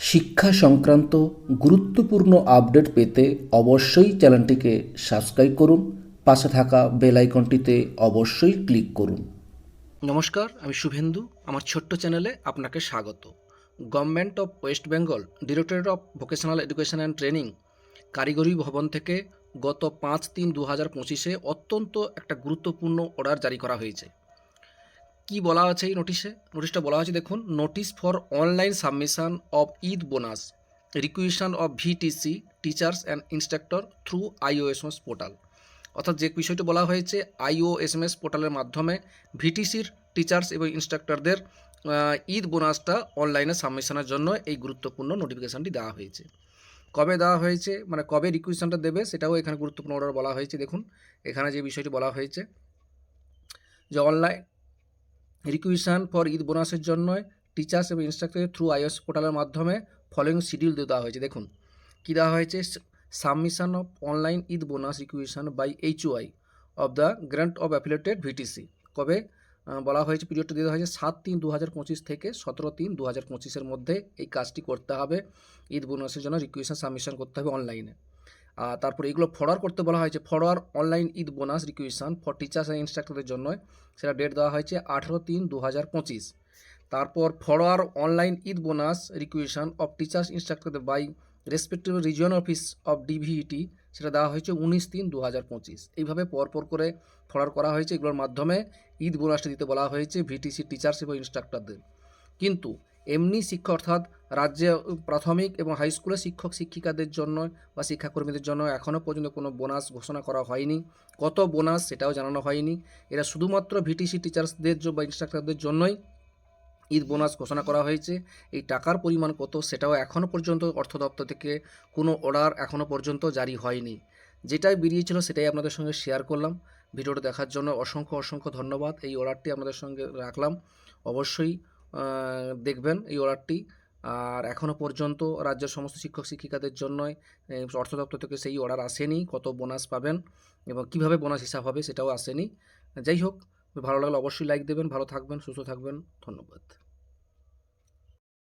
শিক্ষা সংক্রান্ত গুরুত্বপূর্ণ আপডেট পেতে অবশ্যই চ্যানেলটিকে সাবস্ক্রাইব করুন, পাশে থাকা বেল আইকনটিতে অবশ্যই ক্লিক করুন। নমস্কার, আমি শুভেন্দু, আমার ছোট্ট চ্যানেলে আপনাকে স্বাগত। Government of West Bengal directorate of vocational education and training কারিগরি ভবন থেকে গত পাঁচ তিন দু হাজার পঁচিশে অত্যন্ত একটা গুরুত্বপূর্ণ অর্ডার জারি করা হয়েছে। কি বলা আছে এই নোটিশে নোটিশটা বলা আছে দেখুন notice for online submission of Eid bonus requisition of VTC teachers and instructor through IOSMS portal অর্থাৎ যে বিষয়টি বলা হয়েছে আইওএসএমএস পোর্টালের মাধ্যমে ভিটিসির টিচার্স এবং ইনস্ট্রাক্টরদের ঈদ বোনাসটা অনলাইনে সাবমিশনের জন্য এই গুরুত্বপূর্ণ নোটিফিকেশানটি দেওয়া হয়েছে। কবে দেওয়া হয়েছে মানে কবে রিকুইশনটা দেবে, সেটাও এখানে গুরুত্বপূর্ণ অর্ডার বলা হয়েছে, দেখুন। এখানে যে বিষয়টি বলা হয়েছে, যে অনলাইন রিকুইশন ফর ঈদ বোনাসের জন্য টিচার্স এবং ইনস্ট্রাক্টর থ্রু আইওএস পোর্টালের মাধ্যমে ফলোয়িং শিডিউল দেওয়া হয়েছে। দেখুন, কী দেওয়া হয়েছে? Submission of online Eid bonus requisition by HOI of the grant of affiliated VTC কবে? বলা হয়েছে পিরিয়ডটা দেওয়া হয়েছে সাত তিন দু হাজার পঁচিশ থেকে সতেরো তিন দু হাজার পঁচিশের মধ্যে এই কাজটি করতে হবে। ঈদ বোনাসের জন্য রিকুইশন সাবমিশন করতে হবে অনলাইনে তারপর এগুলো ফরওয়ার্ড করতে বলা হয়েছে। Forward online Eid bonus requisition for teachers and ইনস্ট্রাক্টরদের জন্য। সেটা ডেট দেওয়া হয়েছে আঠেরো তিন দু হাজার পঁচিশ। তারপর forward online Eid bonus requisition of teachers ইনস্ট্রাক্টরদের by respective region office of DVET, সেটা দেওয়া হয়েছে উনিশ তিন দু হাজার পঁচিশ। এইভাবে পরপর করে ফরওয়ার্ড করা হয়েছে। এগুলোর মাধ্যমে ঈদ বোনাসটা দিতে বলা হয়েছে ভিটিসি টিচার্স এবং ইনস্ট্রাক্টরদের। কিন্তু এমনি শিক্ষা অর্থাৎ রাজ্যে প্রাথমিক এবং হাই স্কুলের শিক্ষক, শিক্ষিকাদের জন্য বা শিক্ষাকর্মীদের জন্য এখনও পর্যন্ত কোনো বোনাস ঘোষণা করা হয়নি। কত বোনাস সেটাও জানানো হয়নি। এরা শুধুমাত্র ভিটিসি টিচার্সদের বা ইনস্ট্রাক্টরদের জন্যই ঈদ বোনাস ঘোষণা করা হয়েছে। এই টাকার পরিমাণ কত সেটাও এখনও পর্যন্ত অর্থ দপ্তর থেকে কোনো অর্ডার এখনও পর্যন্ত জারি হয়নি। যেটাই বেরিয়েছিল সেটাই আপনাদের সঙ্গে শেয়ার করলাম। ভিডিওটা দেখার জন্য অসংখ্য অসংখ্য ধন্যবাদ। এই অর্ডারটি আপনাদের সঙ্গে রাখলাম। অবশ্যই দেখবেন এই অর্ডারটি। আর এখনও পর্যন্ত রাজ্যের সমস্ত শিক্ষক শিক্ষিকাদের জন্যই অর্থ দপ্তর থেকে সেই অর্ডার আসেনি, কত বোনাস পাবেন এবং কীভাবে বোনাস হিসাব হবে সেটাও আসেনি। যাই হোক, ভালো লাগলে অবশ্যই লাইক দেবেন, ভালো থাকবেন, সুস্থ থাকবেন, ধন্যবাদ।